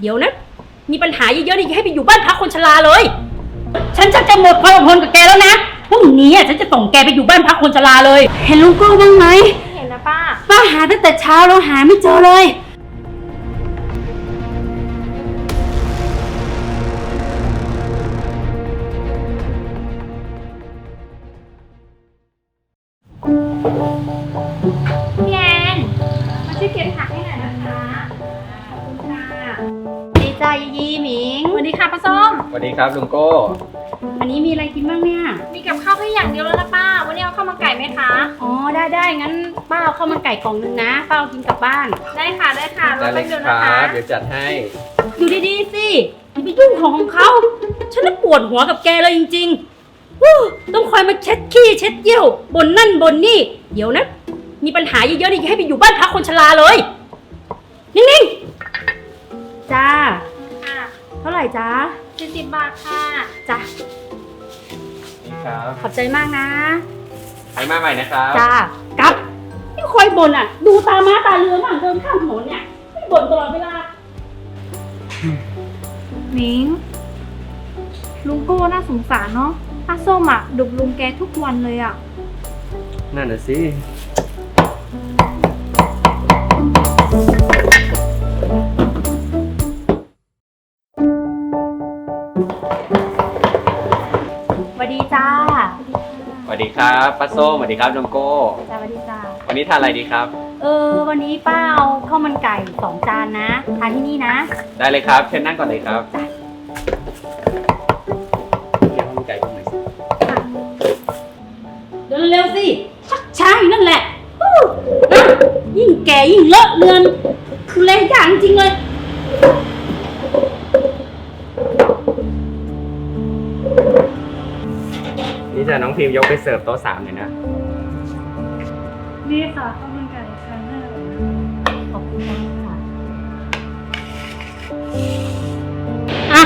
เดี๋ยวนะ มีปัญหาเยอะๆนี่ให้ไปอยู่บ้านพักคนชราเลย ฉันชักจะหมดความอดทนกับแกแล้วนะพรุ่งนี้อะฉันจะส่งแกไปอยู่บ้านพักคนชราเลย เห็นลุงโก้บ้างไหม เห็นนะป้า ป้าหาตั้งแต่เช้าแล้วหาไม่เจอเลย ใจยีหมิง สวัสดีค่ะป้าส้ม สวัสดีครับลุงโก้ วันนี้มีอะไรกินบ้างเนี่ย มีกับข้าวแค่อย่างเดียวแล้วนะป้า วันนี้เอาข้าวมาไก่ไหมคะ อ๋อได้ได้งั้นป้าเอาข้าวมันไก่กล่องนึงนะ ป้าเอากินกลับบ้าน ได้ค่ะได้ค่ะรอได้เลแป๊ยบเดียวคนะรัคะ บ เดี๋ยวจัดให้ อยู่ดีๆสิอย่าไปยุ่งของของเขา ฉันน่ะปวดหัวกับแกเลยจริงๆวู้ต้องคอยมาเช็ดขี้เช็ดเยี่ยวบนนั่นบนนี่ เดี๋ยวนะ มีปัญหาเยอะๆนี่ให้ไปอยู่บ้านพักคนชราเลย นิ่งๆ จ้าค่ะเท่าไห ร่จ้าสี่สิบบาทค่ะจ้านี่ครับขอบใจมากนะ ไปมาใหม่นะครับจ้ากลับที่คอยบ่นอะ ดูตาม้าตาเรือมากเดินข้ามถนนเนี่ยไม่บ่นตลอดเวลามิงลุงโก้น่าสงสารเนาะป้าส้มอะดุลุงแกทุกวันเลยอะ นั่นน่ะสิส ครับป้าส้มสวัสดีครับลุงโก้จ้าสวัสดีจ้าวันนี้ทานอะไรดีครับ เออ วันนี้ป้าเอาข้าวมันไก่สองจานนะ ทานที่นี่นะ ได้เลยครับเชิญนั่งก่อนเลยครับเดี๋ยวข้าวมันไก่ตรงไหนอยสิเดินเร็วๆสิ ชักช้าอยู่นั่นแหละฮู้นะยิ่งแก่ยิ่งเลอะเลือนคือแรงอย่างจริงเลย องพิมพ์ยกไปเสิร์ฟโต๊ะสามเลยนะ นี่ค่ะข้าวมันไก่ค่ะขอบคุณมากค่ะ อะ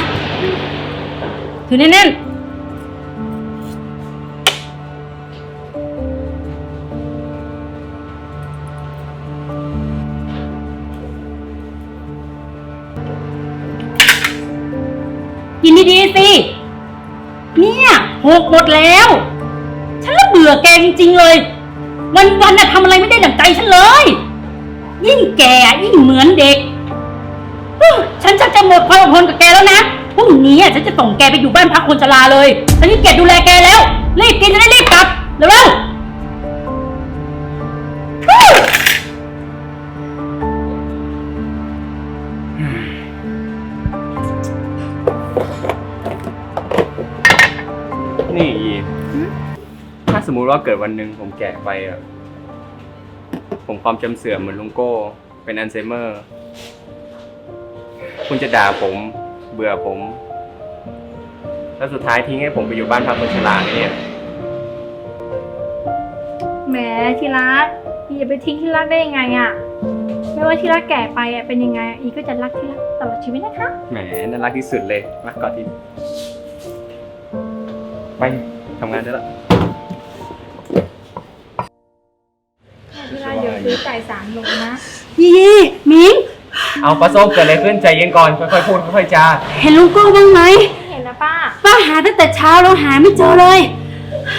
ถือแน่นๆกินดีๆสิ เนี่ยหกหมดแล้ว ฉันละเบื่อแกจริงๆเลย วันๆน่ะทำอะไรไม่ได้ดั่งใจฉันเลย ยิ่งแก่ยิ่งเหมือนเด็กฮึ่มฉันชักจะหมดความอดทนกับแกแล้วนะพรุ่งนี้อะฉันจะส่งแกไปอยู่บ้านพักคนชราเลยฉันขี้เกียจดูแลแกแล้วรีบกินจะได้รีบกลับเร็วๆนี่ สมมุติว่าเกิดวันหนึ่งผมแก่ไปอะผมความจำเสื่อมเหมือนลุงโก้ เป็นอัลไซเมอร์ คุณจะด่าผม เบื่อผม แล้วสุดท้ายทิ้งให้ผมไปอยู่บ้านพักคนชราเนี่ย แหมที่รักอย่าไปทิ้งที่รักได้ยังไงอะไม่ว่าที่รักแก่ไปอะเป็นยังไงอะอีก็จะรักที่รักตลอดชีวิตนะคะ แหมน่ารักที่สุดเลยมากอดที่ ไปทำงานได้แล้ว สามโลนะยี่มิง เอาปลาส้มเกิดอะไรขึ้นใจเย็นก่อนค่อยๆพูดค่อยๆจาเห็นลุงโก้บ้างไหม เห็นนะป้า ป้าหาตั้งแต่เช้าแล้วหาไม่เจอเลย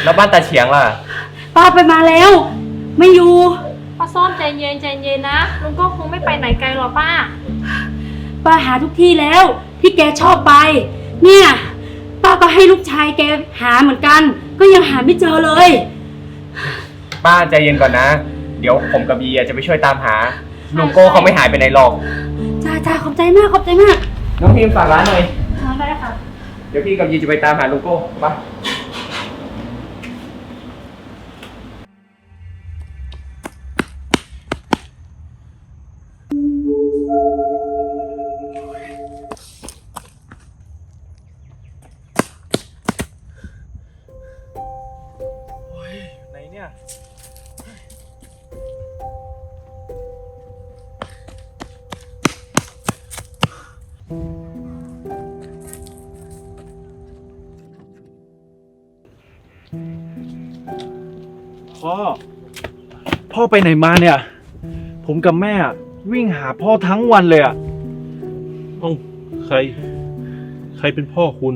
แล้วบ้านตาเฉียงล่ะ ป้าไปมาแล้ว ไม่อยู่ ป้าส้มใจเย็นใจเย็นนะ ลุงก็คงไม่ไปไหนไกลหรอกป้า ป้าหาทุกที่แล้ว ที่แกชอบไป เนี่ย ป้าก็ให้ลูกชายแกหาเหมือนกัน ก็ยังหาไม่เจอเลย ป้าใจเย็นก่อนนะ เดี๋ยวผมกับยีจะไปช่วยตามหาลุงโก้เขาไม่หายไปไหนหรอก จ้าจ้าขอบใจมากขอบใจมาก น้องพิมฝากร้านหน่อยได้ค่ะ เดี๋ยวพี่กับยีจะไปตามหาลุงโก้ไป พ่อ พ่อไปไหนมาเนี่ย ผมกับแม่อะวิ่งหาพ่อทั้งวันเลยอะเอ้าใคร ใครเป็นพ่อคุณ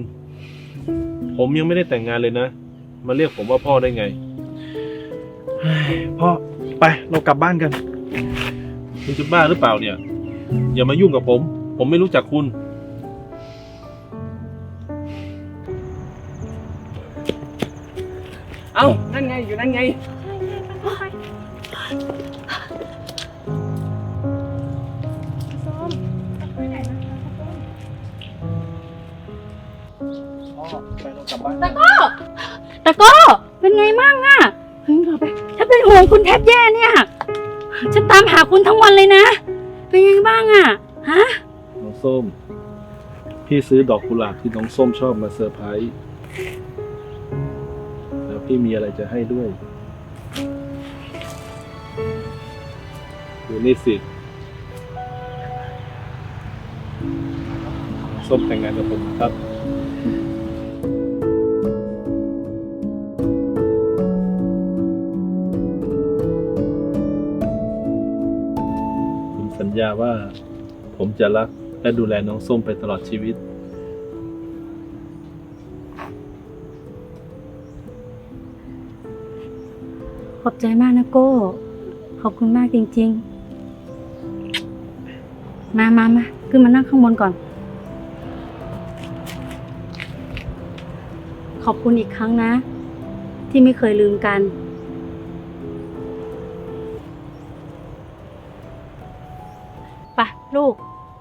ผมยังไม่ได้แต่งงานเลยนะ มาเรียกผมว่าพ่อได้ไงเฮ้ยพ่อไปเรากลับบ้านกัน คุณจะบ้าหรือเปล่าเนี่ย อย่ามายุ่งกับผม ผมไม่รู้จักคุณ เอ้านั่นไงอยู่นั่นไง ไปเรากลับบ้านตะโก้ตะโก้เป็นไงมั่งอะเฮ้ยเราไปฉันเป็นห่วงคุณแทบแย่เนี่ย ฉันตามหาคุณทั้งวันเลยนะ เป็นไงบ้างอะฮะ น้องส้ม พี่ซื้อดอกกุหลาบที่น้องส้มชอบมาเซอร์ไพรส์ แล้วพี่มีอะไรจะให้ด้วยดูนี่สิส้มแต่งงานกับผมครับ ว่า ผมจะรักและดูแลน้องส้มไปตลอดชีวิต ขอบใจมากนะโก้ ขอบคุณมากจริง ๆ มามามาขึ้นมานั่งข้างบนก่อน ขอบคุณอีกครั้งนะ ที่ไม่เคยลืมกัน ลูก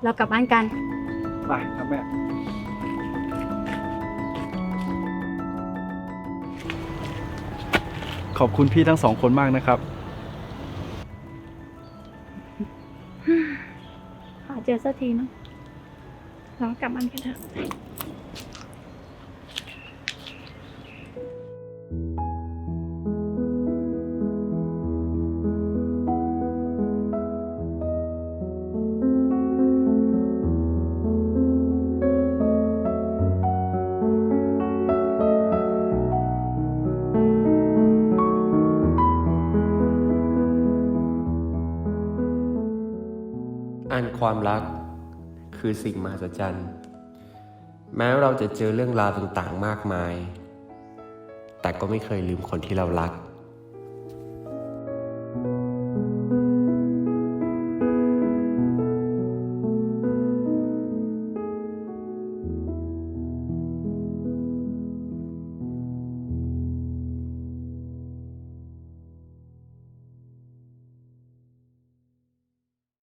เรากลับบ้านกัน ไปครับแม่ ขอบคุณพี่ทั้งสองคนมากนะครับ หาเจอสักทีเนอะเรากลับบ้านกันเถอะ อันความรักคือสิ่งมหัศจรรย์ แม้เราจะเจอเรื่องราวต่างๆมากมาย แต่ก็ไม่เคยลืมคนที่เรารัก